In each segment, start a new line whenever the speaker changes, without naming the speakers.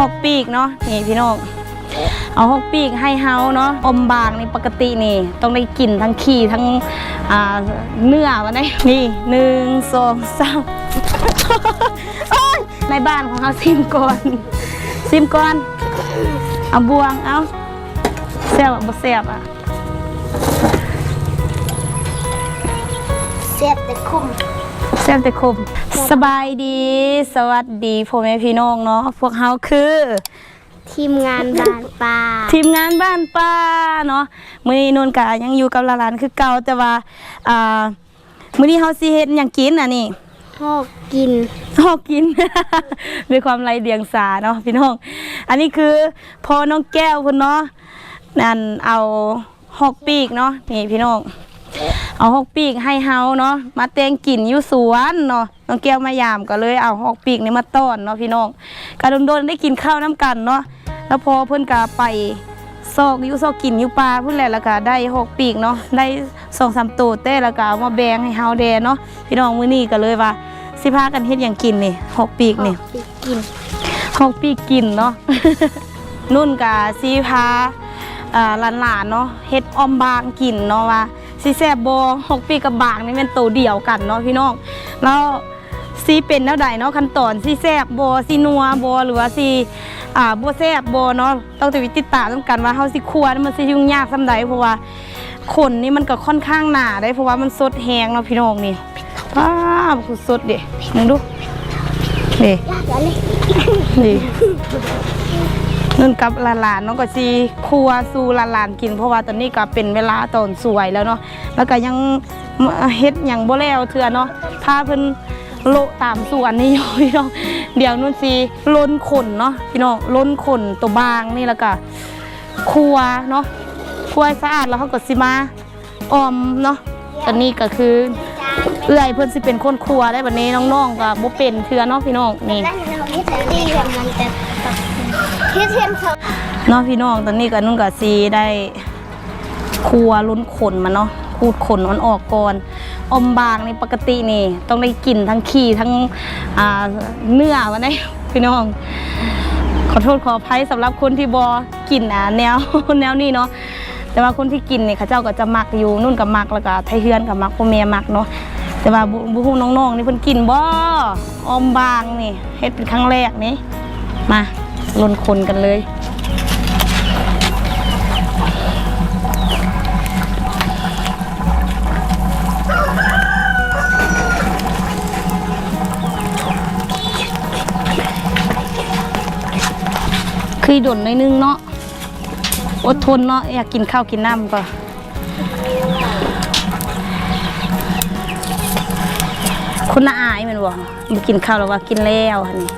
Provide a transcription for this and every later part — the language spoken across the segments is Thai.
หอกปีกเนาะนี่พี่น้องเอาหอกปีกให้เฮาเนาะอมบางนี่ปกตินี่ ต้องได้กลิ่นทั้งขี้ทั้งอ่าเนื้อมาได้นี่หนึ่งสองสามโอ๊ยในบ้านของเขาซิมก่อนซิมก่อนเอาบวงเอาแซ่บอะบ่แซ่บอะ
เสียบแต่คุ้ม
แซ่บแต่คม สบายดี สวัสดีพ่อแม่พี่น้องเนาะ พวกเฮาคือ
ทีมงานบานปลา
ทีมงานบ้านป้าเนาะ มื้อนี้นุ่นกะยังอยู่กับหลานๆคือเก่าแต่ว่า อ่า มื้อนี้เฮาสิเฮ็ดหยังกินอะนี่
หอกกิน
ฮอกกิน ด้วยความไรเดียงสาเนาะพี่น้อง อันนี้คือพ่อน้องแก้วพุ่นเนาะ นั่นเอาฮอกปีกเนาะ นี่พี่น้อง เอาฮอกปีกให้เฮาเนาะมาแต่งกินอยู่สวนเนาะน้องแก้วมายามก็เลยเอาฮอกปีกนี่มาต้อนเนาะพี่น้องกะโดนๆได้กินข้าวน้ำกันเนาะแล้วพอเพิ่นก็ไปซอกอยู่ซอกกินอยู่ปลาพุ่นแหละแล้วก็ได้ฮอกปีกเนาะได้สองสามตัวเต้แล้วก็เอามาแบ่งให้เฮาแดเนาะพี่น้องมื้อนี้ก็เลยว่า สิพากันเฮ็ดหยังกินนี่ฮอกปีกนี่
ปีกกิน
ฮอกปีกกินเนาะนุ่นกับซีพาอ่าหลานๆเนาะเฮ็ดออมบางกินเนาะว่า ซีแซบบฮอกปีกับบางนี่เป็นตัวเดียวกันเนาะพี่น้องแล้วซีเป็นแนวใดเนาะขั้นตอนซีแซบบซีนัวบหรือว่าซีอ่าบ่แซบบเนาะต้องติดติดตามต้องกันว่าเฮาสิคั่วมันสิยุ่งยากซำใดเพราะว่าขนนี่มันก็ค่อนข้างหนาได้เพราะว่ามันสดแฮงเนาะพี่น้องนี่ว้าวสดเด้มึงดูเด้
ยากจังเลย
นี่นุ่นกับหลานๆน้องก็ซีครัวสู่หลานๆกินเพราะว่าตอนนี้ก็เป็นเวลาตอนสวยแล้วเนาะแล้วก็ยังเฮ็ดอย่างบ่แล้วเถื่อเนาะพาเพิ่นโลตามสวนนี่อยู่พี่น้องเดี๋ยวนุ่นซีล้นขนเนาะพี่น้องล้นขนตัวบางนี่แล้วก็ครัวเนาะครัวสะอาดแล้วเขาก็สิมาออมเนาะตอนนี้ก็คือเอื้อยเพิ่นสิเป็นคนครัวได้บัดนี้น้องๆก็บ่เป็นเทื่อเนาะพี่น้องนี่
พี่เห็นเขา
เนาะพี่น้องตอนนี้ก็นุ่งกับซีได้ครัวลุ้นขนมันเนาะขูดขนมันออกก่อนอมบางในปกตินี่ต้องได้กลิ่นทั้งขี้ทั้งเนื้อมันได้พี่น้อง ขอโทษขออภัยสำหรับคนที่บอกลิ่นอะแนวแนวนี้เนาะแต่ว่าคนที่กินเนี่ยเขาเจ้าก็จะมักอยู่นุ่นกับมักแล้วก็ไทยเฮือนกับมักพ่อแม่มักเนาะแต่ว่าบุบุฮูน้องๆนี่เพิ่นกินบ่อมบางนี่เฮ็ดเป็นครั้งแรกนี่มา ลนคนกันเลยคือดนหน่อยนึงเนาะอดทนเนาะอยากกินข้าวกินน้ำก็คุณน่าอายมันบอกมากินข้าวแล้วว่ากินแล้วหั่นนี่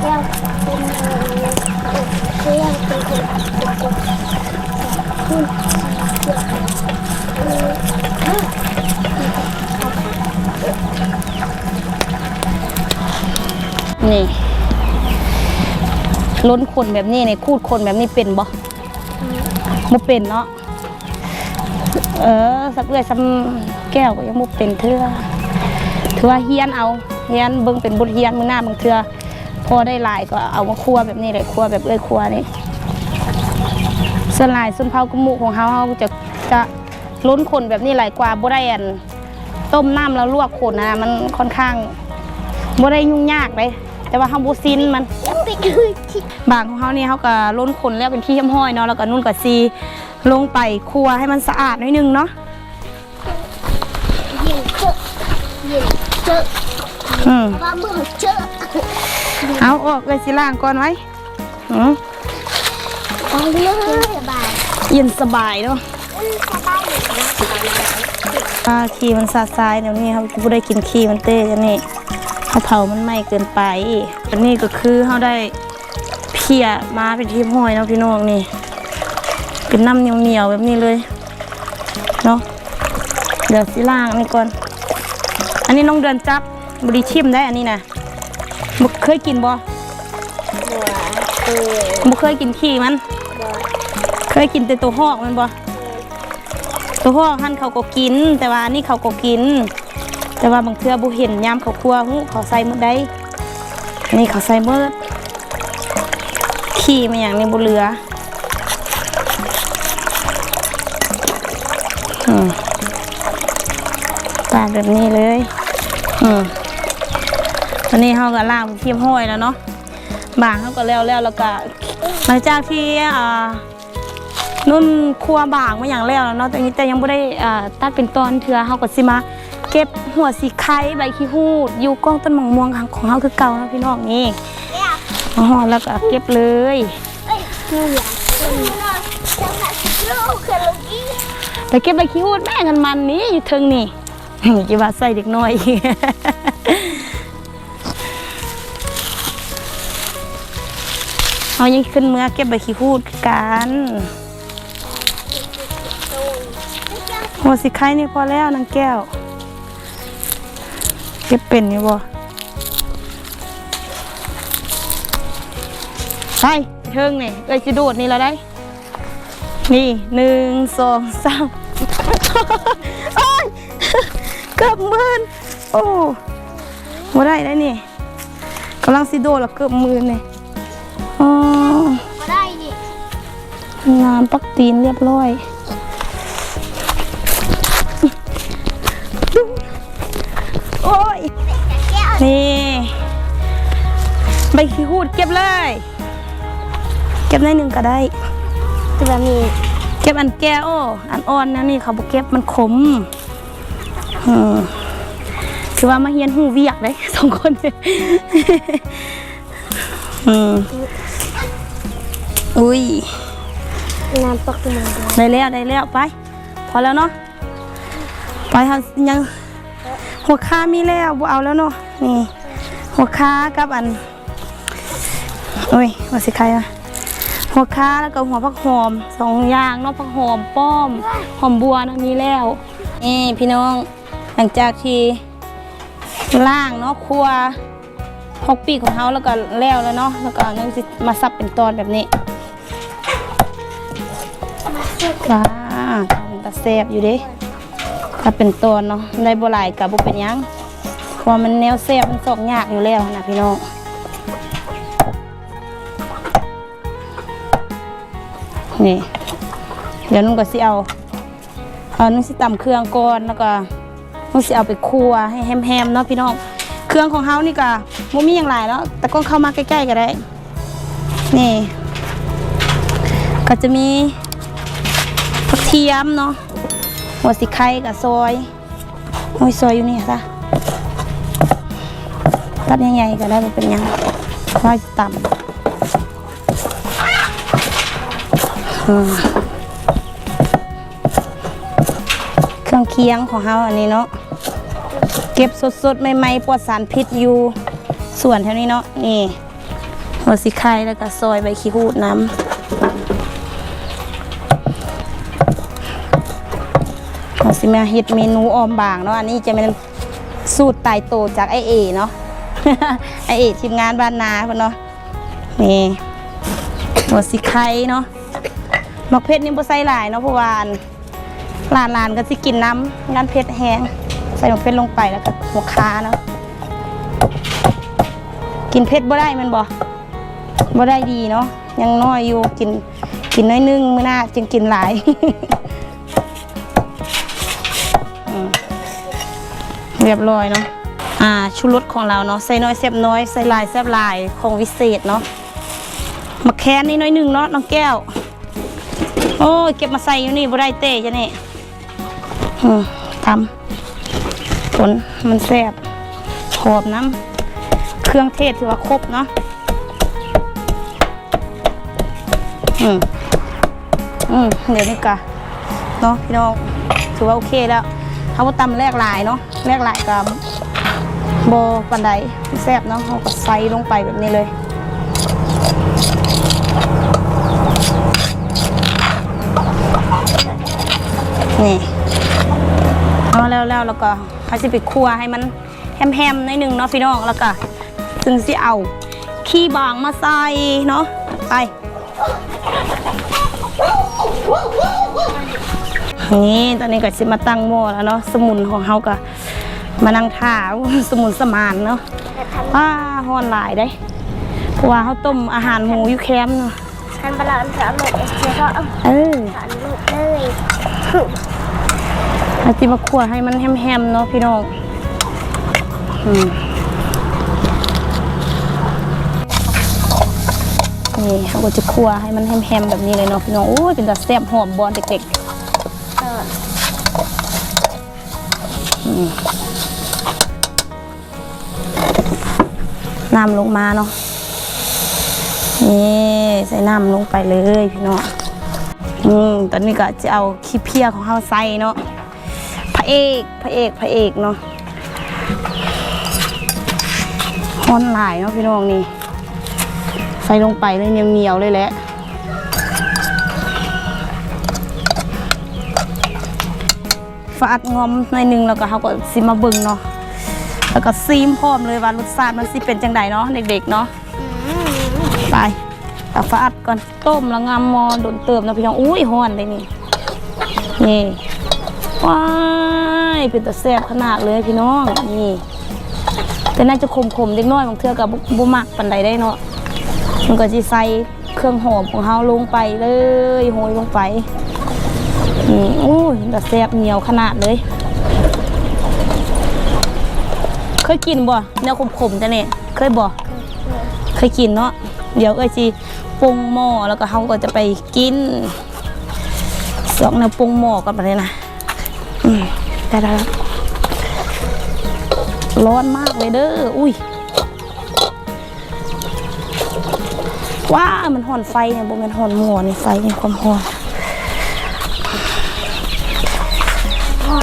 เรื่องเป็นเรื่องเป็ นี่
ล้นคนแบบนี้นี่คูดคนแบบนี้เป็นบ่บ่เป็นเนาะเออสักเอื้อยซ้ำแก้วก็ยังบ่เป็นเทื่อถือว่าเฮียนเอาเฮียนเบิ่งเป็นบทเฮียนมือหน้าบางเทื่อพอได้ลายก็เอามาคั่วแบบนี้เลยคั่วแบบเอ้อยคั่วนี่ สลายส่วนเผากระมูของเฮาเฮาจะจะล้นคนแบบนี้หลายกว่าบ่ได้อันต้มน้ำแล้วลวกคนนะมันค่อนข้างบ่ได้ยุ่งยากเลยแต่ว่าเฮาบ่ซินมันบางของเขานี่เขาก็ล้นขนแล้วเป็นที่เยี่ยมห้อยเนาะแล้วก็นุ่นกับซีลงไปครัวให้มันสะอาดหน่อยนึงเนาะ
ยิงเจอยิงเจอว่ามือเจอ
เอาออกเลยสิล่างก่อนไว้อืม
เอ สบาย
เย็นสบายเนาะ
สบายอยู่นะ
อ่าขี้มันสาดทรายเดี๋ยวนี้เขาผู้ได้กินขี้มันเต้กันนี่เขาเผามันไหม้เกินไป อันนี้ก็คือเขาได้เพียมาเป็นที่ห้อยเนาะพี่น้องนี่ เป็นน้ำเหนียวๆแบบนี้เลยเนาะเดี๋ยวสิล่างนนี้ก่อน อันนี้น้องเดือนจับบริชิมได้อันนี้นะบ่เคยกินบ่
บัวเออ
บ่เคยกินขี้มัน เคยกินแต่ตัวหอกมันบ่ตัวพ่อหั่นเขาก็กิน แต่ว่านนี้เขาก็กิน แต่ว่าบางเทื่อบ่เห็นยามเขาครัวหูเขาใส่หมดได้นนี้เขาใส่หมดขี้มาอย่างนี้บ่เหลืออืมปาดแบบนี้เลย อืมตอนนี้เขาก็ล่างเทียมห้อยแล้วเนาะบางเขาก็แล้วแล้วแล้วก็หลังจากที่อ่า นุ่นครัวบางมาอย่างแล้วแล้วเนาะแต่นี้แต่ยังไม่ได้ตัดเป็นตอนเถื่อเขาก็สิมาเก็บหัวสีไข่ใบขี้หูดอยู่กล้องต้นมะม่วงของเขาคือเก่านะพี่น้องนี่อ๋อแล้วก็เก็บเลย
เอ้ยหนูอยากกินจังหวัดลูกคือลูกอี
ไปเก็บใบขี้หูดแม่กันมันนี่อยู่เทิงนี่จีว่าใส่เด็กน้อยเอายังขึ้นเมื่อเก็บใบขี้หูดกัน หัวสีไข่นี่พอแล้วนางแก้วเก็บเป็นอยู่บ่ไปเทิงนี่เอ้ยจะโดดนี่แล้วได้ นี่หนึ่งสองสามโอ้ยเกือบหมื่นโอ้บ่ได้ได้นี่กำลังสิโดดแล้วเกือบหมื่นนี่อ๋อ
มาได้ดิ
น้ำปักตีนเรียบร้อย ใบขี้หูดเก็บเลย เก็บได้หนึ่งก็ได้
ตัวมี
เก็บอันแก้วอันอ่อนนะนี่เขาบอกเก็บมันขมอืมคือว่ามาเฮียนหูเวียกเลยสองคนเนี่ยอืมอุ้ย
น้ำปกมันด้วย
ได้แล้วได้แล้วไป พอแล้วเนาะไปค่ะยังหัวค้ามีแล้วบ่เอาแล้วเนาะนี่หัวค้ากับอัน โอ้ยว่าสิใครวะหัวค้าแล้วก็หัวผักหอมสองอย่างเนาะผักหอมป้อมหอมบัวนะมีแล้วนี่พี่น้องหลังจากที่ล่างเนาะครัวหกปีกของเขาแล้วก็แล้วแล้วเนาะแล้วก็นึงมาสับเป็นตอนแบบนี้จ้าเป็นตาแซบอยู่ด้ถ้าเป็นตอนเนาะได้บ่หลายกับบ่เป็นยังเพราะมันแนวแซบมันสอกยากอยู่แล้วนะพี่น้อง นี่ เดี๋ยวนุ่งก็สิเอาเอานุ่งสิตำเครื่องก่อนแล้วก็นุ่งสิเอาไปคั่วให้แฮมๆเนาะพี่น้อง เครื่องของเฮานี่ก็บ่มีหยังหลายเนาะแต่ก็เข้ามาใกล้ๆก็ได้ นี่ ก็จะมีผักเทียมเนาะหัวสิไข่กับซอยโอ้ยซอยอยู่นี่ค่ะตัดใหญ่ๆก็ได้บ่เป็นหยังค่อยต่ำ เครื่องเคียงของเฮาอันนี้เนาะเก็บสดๆใหม่ๆปลอดสารพิษอยู่ส่วนแถวนี้เนาะนี่หัวสิไข่แล้วก็ซอยใบขี้หูดน้ำเราสิมาเฮ็ดเมนูออมบางเนาะอันนี้จะเป็นสูตรตายโตจากไอเอเนาะไอเอทีมงานบ้านนาเพิ่นเนาะนี่หัวสิไข่เนาะ มักเผ็ดนี่บ่ใส่หลายเนาะเพราะว่าหลานหลานๆก็สิกินน้ำงานเผ็ดแห้งใส่หมักเผ็ดลงไปแล้วก็หัวคาเนาะกินเผ็ดบ่ได้มันบ่บ่ได้ดีเนาะยังน้อยอยู่กินกินน้อยนึงมื้อหน้าจึงกินหลายเรียบร้อยเนาะอ่าชูรสของเราเนาะใส่น้อยแซ่บน้อยใส่ลายแซ่บลายของวิเศษเนาะมะแค้นนี่น้อยหนึ่งเนาะน้องแก้ว โอ้เก็บมาใส่อยู่นี่บ่ได้เต้จ้ะนี่อืมทำผลมันแซ่บหอมน้ำเครื่องเทศถือว่าครบเนาะอืมอืมเดี๋ยวนี้กะเนาะพี่น้องถือว่าโอเคแล้วเขาก็ตำแรกหลายเนาะแรกหลายกับโบปันไดแซ่บเนาะเขาก็ใส่ลงไปแบบนี้เลย นี่เอาแล้วแล้วแล้วก็เขาจะไปคั่วให้มันแฮมๆหนิดนึงเนาะพี่น้องแล้วก็ถึงสิเอา ขี้บางมาใส่เนาะไปนี่ตอนนี้ก็สิมาตั้งหม้อแล้วเนาะสมุนของเฮาก็มานั่งท่าสมุนสมานเนาะ
แต่ทัน
ว้าฮ้อนหลายได้เพราะว่าเฮาต้มอาหารหมูอยู่แคมป์เนาะ
ทันเวลาอันเถอะหมดเอสเจก็เอา
เออ
ทันหมดเลย
อาจิมาคั่วให้มันแฮมๆเนาะพี่น้องนี่เขาก็จะคั่วให้มันแฮมๆแบบนี้เลยเนาะพี่น้องโอ้ยเป็นแต่แซ่บหอมบอลเด็กๆน้ำลงมาเนาะนี่ใส่น้ำลงไปเลยพี่น้อง อืมตอนนี้ก็จะเอาขี้เพียของเขาใส่เนาะพระเอกพระเอกพระเอกเนาะฮ้อนหลายเนาะพี่น้องนี่ใส่ลงไปเลยเหนียวๆเลยแหละฟาดงอมหน่อยหนึงแล้วก็เขาก็ซิมาเบึงเนาะแล้วก็ซีมพร้อมเลยว่ารสชาติมันสิเป็นจังไดเนาะเด็กๆเนาะ
อืม
ไป ตักฟาดก่อนต้มแล้วงามมอโดนเติมนะพี่น้องอุ้ยฮ้อนเลยนี่นี่ว้ายเป็นตะแซ่บขนาดเลยพี่น้องนี่แต่น่าจะขมๆเด็กน้อยบางเทื่อกับบุมักปันใดได้เนาะมันก็จะใส่เครื่องหอมของเฮาลงไปเลยโหยลงไปอืมอู้ยแต่แซ่บเหนียวขนาดเลย เคยกินบ่แนวขมๆจ้ะเนี่ยเคยบ่เคยกินเนาะเดี๋ยวเอ้ยสิ ปรุงหม้อแล้วก็เฮาก็จะไปกินสองแนวปรุงหม้อกันไปเลยนะอืมได้แล้วร้อนมากเลยเด้ออุ้ยว้ามันห่อนไฟเนี่ยบ่แม่นห่อนหม้อนี่ไฟนี่ความห่อน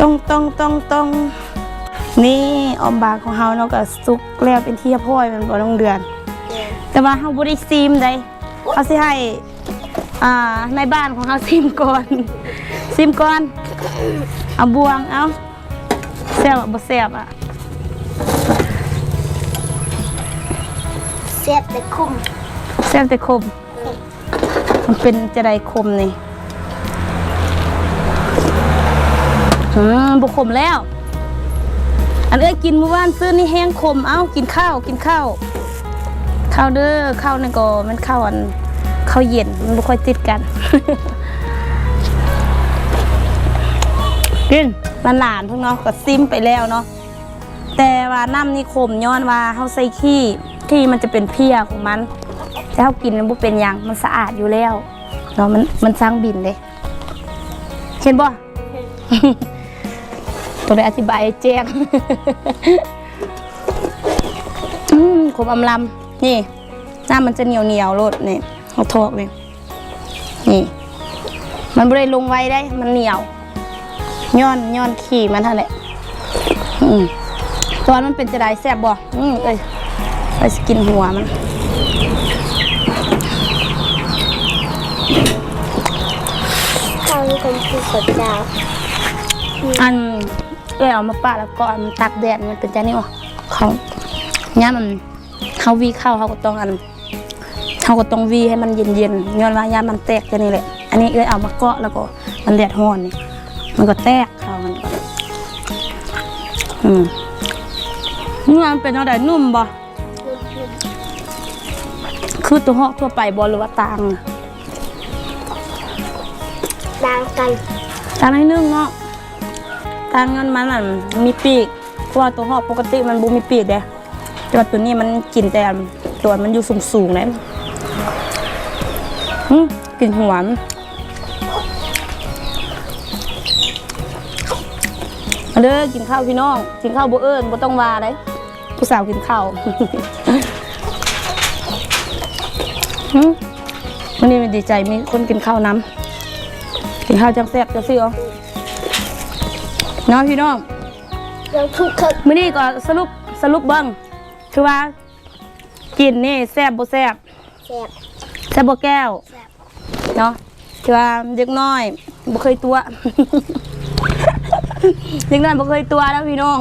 ต้องต้องต้องต้องนี่ออมบากของเฮาเนาะก็สุกแล้วเป็นที่เรียบร้อยมันบ่ต้องเดือน แต่ว่าเฮาบ่ได้ซีมใด เอาสิให้อ่าในบ้านของเฮาซีมก่อนซีมก่อนเอาบวงเอาแซ่บอะบ่แซ่บอะ
เสียบแต่คุ้ม
แซ่บแต่คมมันเป็นจะไดคมนี่อืมบุคมแล้ว อันเอ้ยกินเมื่อวานซื้อนี่แห้งคม เอ้ากินข้าวกินข้าว ข้าวเด้อข้าวนี่ก็มันข้าวอันข้าวเย็นมันไม่ค่อยติดกัน กินมันหลานๆเพิ่งเนาะก็ซิมไปแล้วเนาะแต่ว่าน้ำนี่ขมย้อนว่าเฮาใส่ขี้ขี้มันจะเป็นเพี้ยของมันแต่เฮากินมันบ่เป็นหยังมันสะอาดอยู่แล้วเนาะมันมันสร้างบินเด้เห็นบ่ตัวได้อธิบายให้แจ้งอืมขมอำลำ นี่น้ำมันจะเหนียวเหนียวๆโลดนี่เอาทอกนี่นี่ มันบ่ได้ลงไว้ได้ มันเหนียวย้อนย้อนขี่มันเท่านั้นแหละอืมตอนมันเป็นจะได้แซ่บบ่อืมเอ้ยไปสกินหัวมัน
ข้าวนี่คนคือสดจ้าว
อันเอ้ยเอามาปะแล้วก็เอามันตักแดดมันเป็นจะนี่วะเขาเนี่ยมัน เขาวีเข้าวเขาก็ต้องอันเขาก็ต้องวีให้มันเย็นๆย้อนว่ายามมันแตกจะนี่แหละ อันนี้เอ้ยเอามาเกาะแล้วก็มันแดดร้อนนี่มันก็แตกเขามันก็อืมนี่มันเป็นอะไรนุ่มบ่คือตัวเหอกทั่วไปบอหรือว่าตางอะ
ดังกัน
ตางให้นึ่งเนาะตางนั้นมันอะมีปีกเพราะว่าตัวเหอกปกติมันบ่มีปีกเด้ แต่ว่าตัวนี้มันกินแต่ตัวมันอยู่สูงสูงๆเลยหึกินหัวมันมาเด้อกินข้าวพี่น้อง กินข้าวบ่เอิ้นบ่ต้องว่าเลยผู้สาวกินข้าวหึวันนี้มันดีใจมีคนกินข้าวน้ำกินข้าวจังแซ่บจะซื้อเอาเนาะพี่น้อง
เราทุกคน
มื้อนี้ก็สรุปสรุปเบิ่ง คือว่า กินนี่แซ่บบ่แซ่บ
แซ่บ
แซ่บบ่แก้ว
แซ่บ
เนาะคือว่าเด็กน้อยบ่เคยตัว เด็กน้อยบ่เคยตัวแล้วพี่น้อง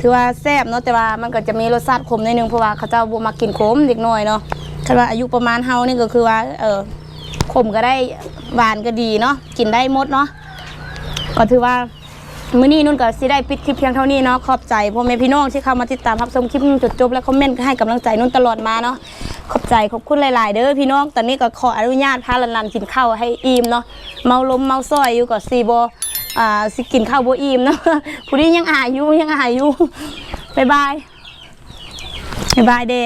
ถือว่าแซ่บเนาะแต่ว่ามันก็จะมีรสชาติขมนิดนึงเพราะว่าเขาเจ้าบ่มักกินขมเด็กน้อยเนาะคันว่าอายุประมาณเฮานี่ก็คือว่า เออขมก็ได้หวานก็ดีเนาะกินได้หมดเนาะก็ถือว่า มื้อนี้นุ่นก็สิได้ปิดคลิปเพียงเท่านี้เนาะขอบใจพ่อแม่พี่น้องที่เข้ามาติดตามรับชมคลิปจนจนจบและคอมเมนต์ให้กำลังใจนุ่นตลอดมาเนาะขอบใจขอบคุณหลาย ๆ เด้อพี่น้อง ตอนนี้ก็ขออนุญาตพาลันๆกินข้าวให้อิ่มเนาะเมาลมเมาซ้อยอยู่ก็สิบ่อ่าสิกินข้าวโบอิ่มเนาะผู้นี้ยังอายอยู่ยังอายอยู่บ๊ายบายบ๊ายบายเด้